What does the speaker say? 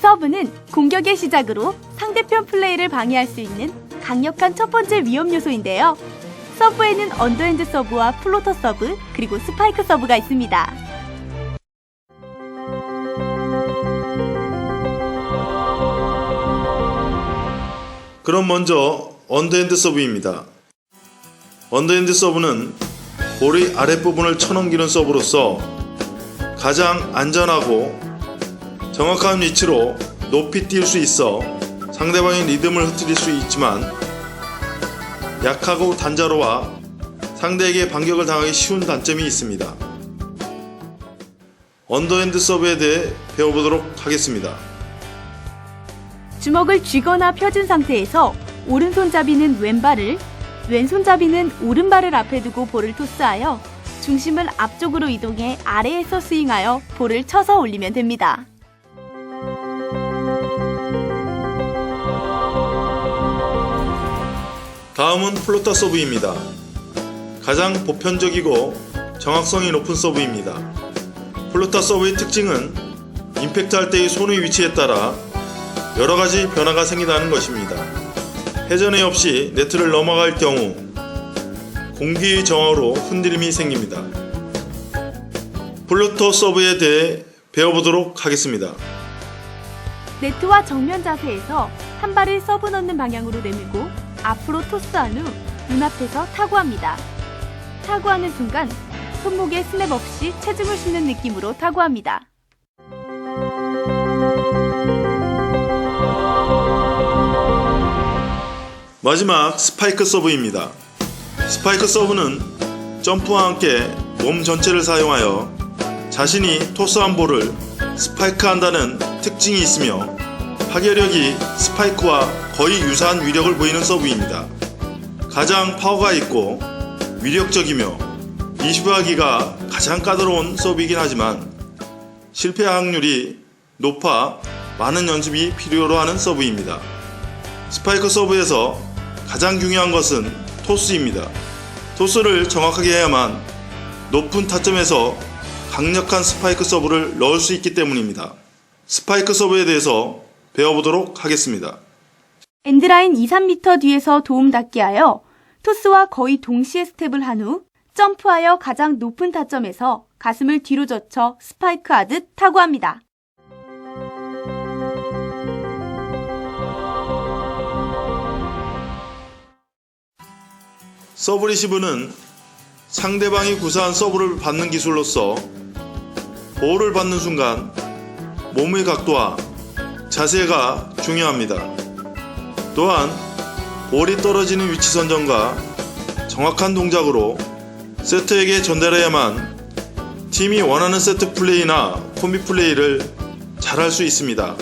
서브는 공격의 시작으로 상대편 플레이를 방해할 수 있는 강력한 첫 번째 위험 요소인데요. 서브에는 언더핸드 서브와 플로터 서브, 그리고 스파이크 서브가 있습니다. 그럼 먼저 언더핸드 서브입니다. 언더핸드 서브는 볼의 아랫부분을 쳐넘기는 서브로서 가장 안전하고 정확한 위치로 높이 뛸 수 있어 상대방의 리듬을 흐트릴 수 있지만 약하고 단자로와 상대에게 반격을 당하기 쉬운 단점이 있습니다. 언더핸드 서브에 대해 배워보도록 하겠습니다. 주먹을 쥐거나 펴진 상태에서 오른손잡이는 왼발을, 왼손잡이는 오른발을 앞에 두고 볼을 토스하여 중심을 앞쪽으로 이동해 아래에서 스윙하여 볼을 쳐서 올리면 됩니다. 다음은 플로터 서브입니다. 가장 보편적이고 정확성이 높은 서브입니다. 플로터 서브의 특징은 임팩트 할 때의 손의 위치에 따라 여러 가지 변화가 생긴다는 것입니다. 회전이 없이 네트를 넘어갈 경우 공기의 저하로 흔들림이 생깁니다. 플로터 서브에 대해 배워보도록 하겠습니다. 네트와 정면 자세에서 한 발을 서브 넣는 방향으로 내밀고 앞으로 토스한 후 눈앞에서 타구합니다. 타구하는 순간 손목에 스냅 없이 체중을 싣는 느낌으로 타구합니다. 마지막 스파이크 서브입니다. 스파이크 서브는 점프와 함께 몸 전체를 사용하여 자신이 토스한 볼을 스파이크한다는 특징이 있으며 파괴력이 스파이크와 거의 유사한 위력을 보이는 서브입니다. 가장 파워가 있고 위력적이며 20하기가 가장 까다로운 서브이긴 하지만 실패 확률이 높아 많은 연습이 필요로 하는 서브입니다. 스파이크 서브에서 가장 중요한 것은 토스입니다. 토스를 정확하게 해야만 높은 타점에서 강력한 스파이크 서브를 넣을 수 있기 때문입니다. 스파이크 서브에 대해서 배워보도록 하겠습니다. 엔드라인 2, 3m 뒤에서 도움닫기 하여 토스와 거의 동시에 스텝을 한 후 점프하여 가장 높은 타점에서 가슴을 뒤로 젖혀 스파이크 하듯 타구합니다. 서브 리시브는 상대방이 구사한 서브를 받는 기술로서 볼을 받는 순간 몸의 각도와 자세가 중요합니다. 또한 볼이 떨어지는 위치 선정과 정확한 동작으로 세트에게 전달해야만 팀이 원하는 세트 플레이나 콤비 플레이를 잘할 수 있습니다.